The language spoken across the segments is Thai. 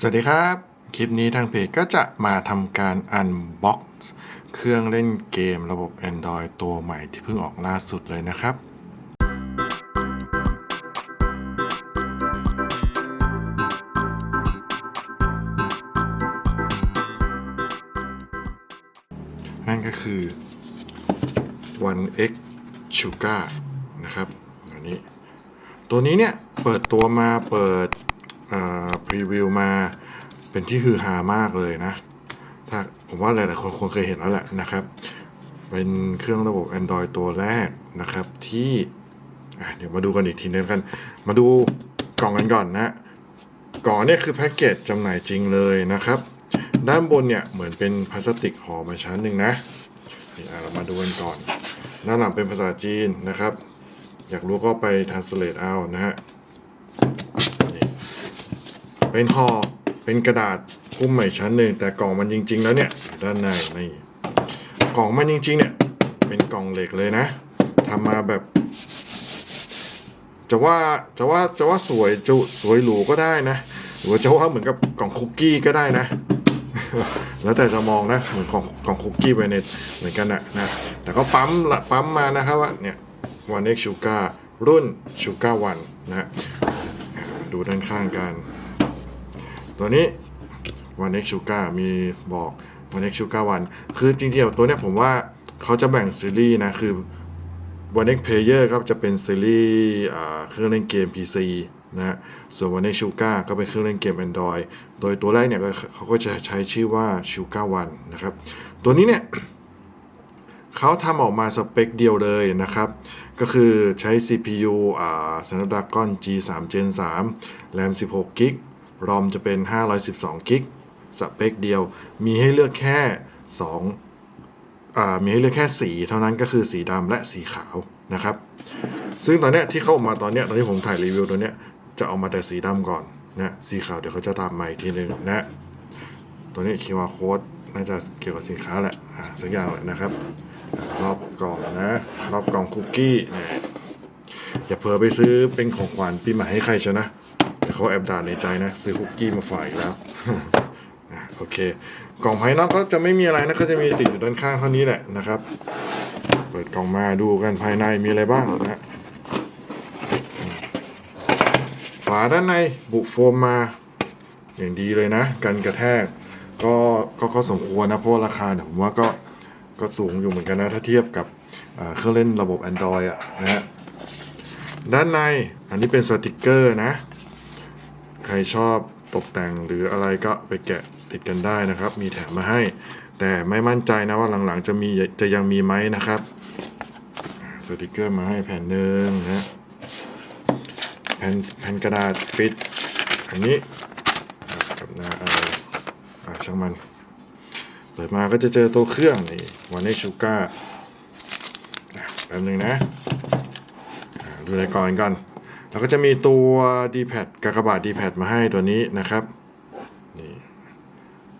สวัสดีครับ คลิปนี้ทางเพจก็จะมาทำการอันบ็อกเครื่องเล่นเกมระบบ Android ตัวใหม่ที่เพิ่งออกล่าสุดเลยนะครับ นั่นก็คือ One X Sugar นะครับ อันนี้ ตัวนี้เนี่ย เปิดตัวมาเปิด พรีวิวมาเป็นที่ฮือฮามากเลยนะ ถ้าผมว่าหลายๆคนคงเคยเห็นแล้วแหละนะครับ เป็นเครื่องระบบ Android ตัวแรกนะครับที่เดี๋ยวมาดูกันอีกทีนึงกัน มาดูกล่องกันก่อนนะกล่องเนี่ยคือแพ็กเกจจำหน่ายจริงเลยนะครับ ด้านบนเนี่ยเหมือนเป็นพลาสติกห่อมาชั้นหนึ่งนะนี่เรามาดูกันก่อนด้านหลังเป็นภาษาจีนนะครับ อยากรู้ก็ไป translate เอานะฮะ เป็นห่อเป็นกระดาษหุ้มใหม่ชั้นหนึ่งแต่กล่องมันจริง ๆ แล้วเนี่ยด้านในนี่กล่องมันจริง ๆ เนี่ย เป็นกล่องเหล็กเลยนะทำมาแบบ จะว่าจะว่าจะว่าสวยจุสวยหรูก็ได้นะหรือจะว่าเหมือนกับกล่องคุกกี้ก็ได้นะ แล้วแต่จะมองนะเหมือนของของคุกกี้ไปในเหมือนกันนะนะ แต่ก็ปั๊มละปั๊มมานะครับว่าเนี่ยวันเอ็กชูการ์รุ่นชูการ์วันนะดูด้านข้างกัน ตัวนี้วันเอ็กชูการ์มีบอกวันเอ็กชูการ์วันคือจริงๆตัวเนี้ยผมว่าเขาจะแบ่งซีรีส์นะ คือ One X Player ก็จะเป็นซีรีส์เครื่องเล่นเกม PC นะฮะส่วน One X Sugar ก็เป็นเครื่องเล่นเกม Android โดยตัวแรกเนี่ยเขาก็จะใช้ชื่อว่า Sugar One นะครับ ตัวนี้เนี่ยเขาทำออกมาสเปคเดียวเลยนะครับ ก็คือใช้ CPU อ่า Snapdragon G3 Gen 3 RAM 16 g b ROM จะเป็น 512 g b สเปคเดียว มีให้เลือกแค่2อ่ามีให้เลือกแค่สีเท่านั้นก็คือสีดำและสีขาวนะครับ ซึ่งตอนเนี้ยที่เข้ามาตอนเนี้ยตอนที่ผมถ่ายรีวิวตัวเนี้ยจะเอามาแต่สีดำก่อนนะสีขาวเดี๋ยวเขาจะตามมาอีกทีหนึ่งนะตัวนี้ QR code น่าจะเกี่ยวกับสินค้าแหละอ่าสักอย่างแหละนะครับ รอบกล่องนะ รอบกล่องคุกกี้อย่าเผลอไปซื้อเป็นของขวัญปีใหม่ให้ใครชนะ เดี๋ยวเขาแอบด่าในใจนะ ซื้อคุกกี้มาฝ่ากอีกแล้วโอเค กล่องภายนอกก็จะไม่มีอะไรนะก็จะมีติดอยู่ด้านข้างเท่านี้แหละนะครับ เปิดกล่องมาดูกันภายในมีอะไรบ้างนะฮะฝาด้านในบุโฟมมาอย่างดีเลยนะ กันกระแทกก็ก็ก็สมควรนะเพราะราคาเนี่ยผมว่าก็ก็สูงอยู่เหมือนกันนะ ถ้าเทียบกับเครื่องเล่นระบบ Android อะนะฮะด้านในอันนี้เป็นสติกเกอร์นะ ใครชอบตกแต่งหรืออะไรก็ไปแกะติดกันได้นะครับ มีแถมมาให้ แต่ไม่มั่นใจนะว่าหลังๆ จะมีจะยังมีไหมนะครับสติกเกอร์มาให้แผ่นหนึ่งนะแผ่นแผ่นกระดาษปิด อันนี้กับหน้าอะไรอ่าช่างมัน เปิดมาก็จะเจอตัวเครื่องนี่วันนี้ชูก้าแป๊บหนึงนะดูในก่อนก่อน แล้วก็จะมีตัว D-pad กากบาท D-pad มาให้ตัวนี้นะครับนี่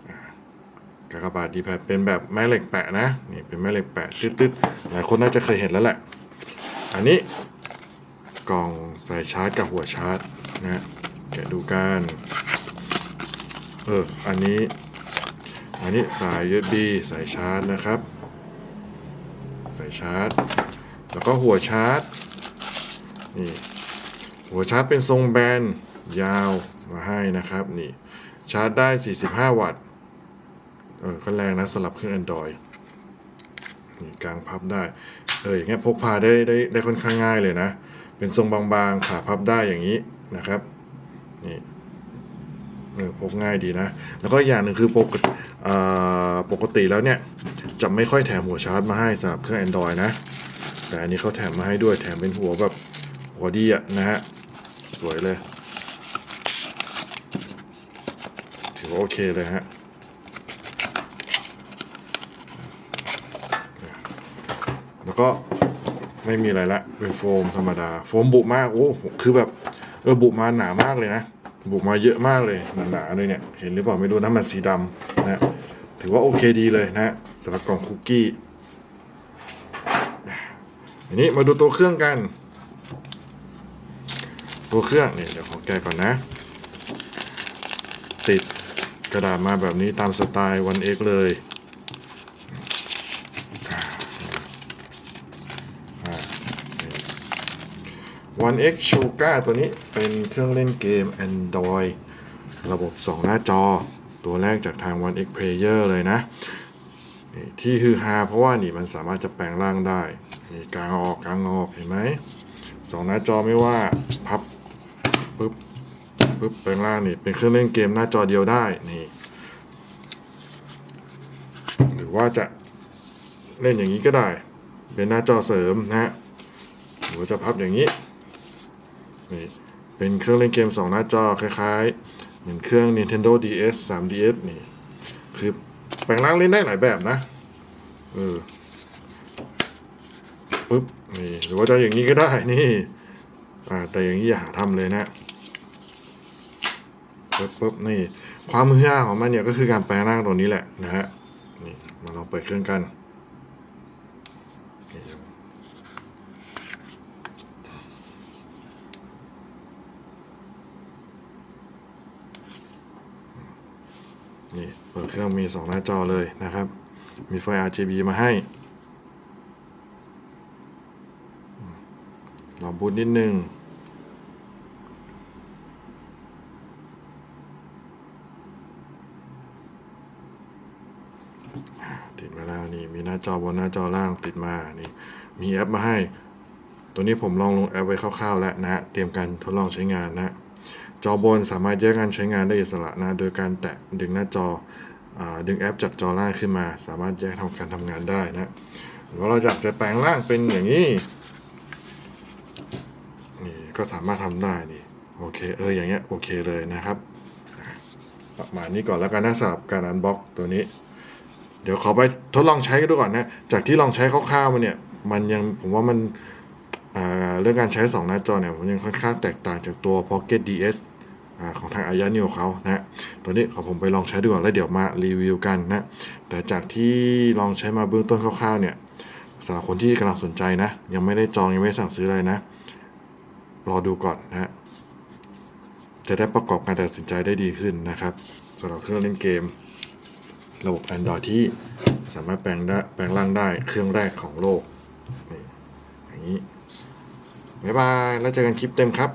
อ่ากากบาท D-pad เป็นแบบแม่เหล็กแปะนะนี่เป็นแม่เหล็กแปะตึ๊ดๆหลายคนน่าจะเคยเห็นแล้วแหละ อันนี้กล่องใส่ชาร์จกับหัวชาร์จนะแกะดูกันเอออันนี้อันนี้สาย USB สายชาร์จนะครับสายชาร์จ แล้วก็หัวชาร์จนี่ หัวชาร์จเป็นทรงแบนยาวมาให้นะครับนี่ชาร์จได้ 45 วัตต์เออก็แรงนะสำหรับเครื่อง Android นี่กลางพับได้เอออย่างเงี้ยพกพาได้ได้ได้ค่อนข้างง่ายเลยนะ เป็นทรงบางๆ ขาพับได้อย่างนี้นะครับนี่เออพกง่ายดีนะ แล้วก็อย่างหนึ่งคือปกติอ่าปกติแล้วเนี่ยจะไม่ค่อยแถมหัวชาร์จมาให้สำหรับเครื่อง Android นะ แต่อันนี้เขาแถมมาให้ด้วยแถมเป็นหัวแบบหัวดีอะนะฮะ สวยเลย ถือว่าโอเคเลยฮะแล้วก็ไม่มีอะไรละเป็นโฟมธรรมดา โฟมบุมากโอ้คือแบบเออบุมาหนามากเลยนะ บุมาเยอะมากเลยหนาๆเลยเนี่ย เห็นหรือเปล่าไม่รู้นะมันสีดำนะฮะถือว่าโอเคดีเลยนะฮะสำหรับกล่องคุกกี้อันนี้มาดูตัวเครื่องกัน ตัวเครื่องเนี่ยเดี๋ยวขอแกะก่อนนะ ติดกระดาษมาแบบนี้ตามสไตล์ One X เลยวัน X Sugar ตัวนี้เป็นเครื่องเล่นเกม Android ระบบ 2 หน้าจอ ตัวแรกจากทาง One X Player เลยนะ ที่ฮือฮาเพราะว่านี่มันสามารถจะแปลงร่างได้นี่กลางออกกลางออกเห็นไหม สองหน้าจอไม่ว่าพับปึ๊บปึ๊บแปลงร่างนี่เป็นเครื่องเล่นเกมหน้าจอเดียวได้นี่ หรือว่าจะเล่นอย่างนี้ก็ได้ เป็นหน้าจอเสริมนะฮะหรือจะพับอย่างนี้นี่เป็นเครื่องเล่นเกมสองหน้าจอคล้ายๆเหมือนเครื่อง Nintendo DS 3DS นี่คือแปลงร่างเล่นได้หลายแบบนะเออ ปึ๊บนี่หรือว่าจะอย่างนี้ก็ได้นี่อ่าแต่อย่างนี้อย่าหาทำเลยนะปึ๊บปึ๊บนี่ความมือห้าของมันเนี่ยก็คือการแปลงร่างตัวนี้แหละนะฮะนี่มาลองเปิดเครื่องกันนี่นี่เปิดเครื่องมีสองหน้าจอเลยนะครับ มีไฟ RGB มาให้ ลองบูตนิดนึงติดมาแล้วนี่มีหน้าจอบนหน้าจอล่างติดมานี่มีแอปมาให้ ตัวนี้ผมลองลงแอปไว้คร่าวๆ แล้วนะเตรียมการทดลองใช้งานนะจอบนสามารถแยกการใช้งานได้อิสระนะโดยการแตะดึงหน้าจออาดึงแอปจากจอล่างขึ้นมา สามารถแยกทำการทำงานได้นะหรือว่าเราอยากจะแปลงร่างเป็นอย่างนี้ ก็สามารถทำได้นี่โอเคเอออย่างเงี้ยโอเคเลยนะครับประมาณนี้ก่อนแล้วกันนะสำหรับการอันบ็อกตัวนี้ เดี๋ยวขอไปทดลองใช้กันดูก่อนนะ จากที่ลองใช้คร่าวๆมาเนี่ย มันยังผมว่ามันเรื่องการใช้ 2 หน้าจอเนี่ยผมยังค่อนข้างแตกต่างจากตัว Pocket DS อของทางอายานิวเขานะตัวนี้ขอผมไปลองใช้ดูก่อนแล้วเดี๋ยวมารีวิวกันนะ แต่จากที่ลองใช้มาเบื้องต้นคร่าวๆเนี่ยสำหรับคนที่กำลังสนใจนะ ยังไม่ได้จองยังไม่ได้สั่งซื้ออะไรนะ รอดูก่อนนะฮะจะได้ประกอบการตัดสินใจได้ดีขึ้นนะครับสำหรับเครื่องเล่นเกม ระบบ Android ที่สามารถแปลงได้แปลงร่างได้เครื่องแรกของโลกนี่อย่างนี้บ๊ายบาย แล้วเจอกันคลิปเต็มครับ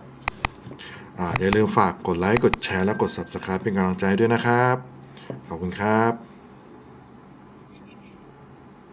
อ่าอย่าลืมฝากกดไลค์ กดแชร์ และกด Subscribe เป็นกำลังใจด้วยนะครับ ขอบคุณครับ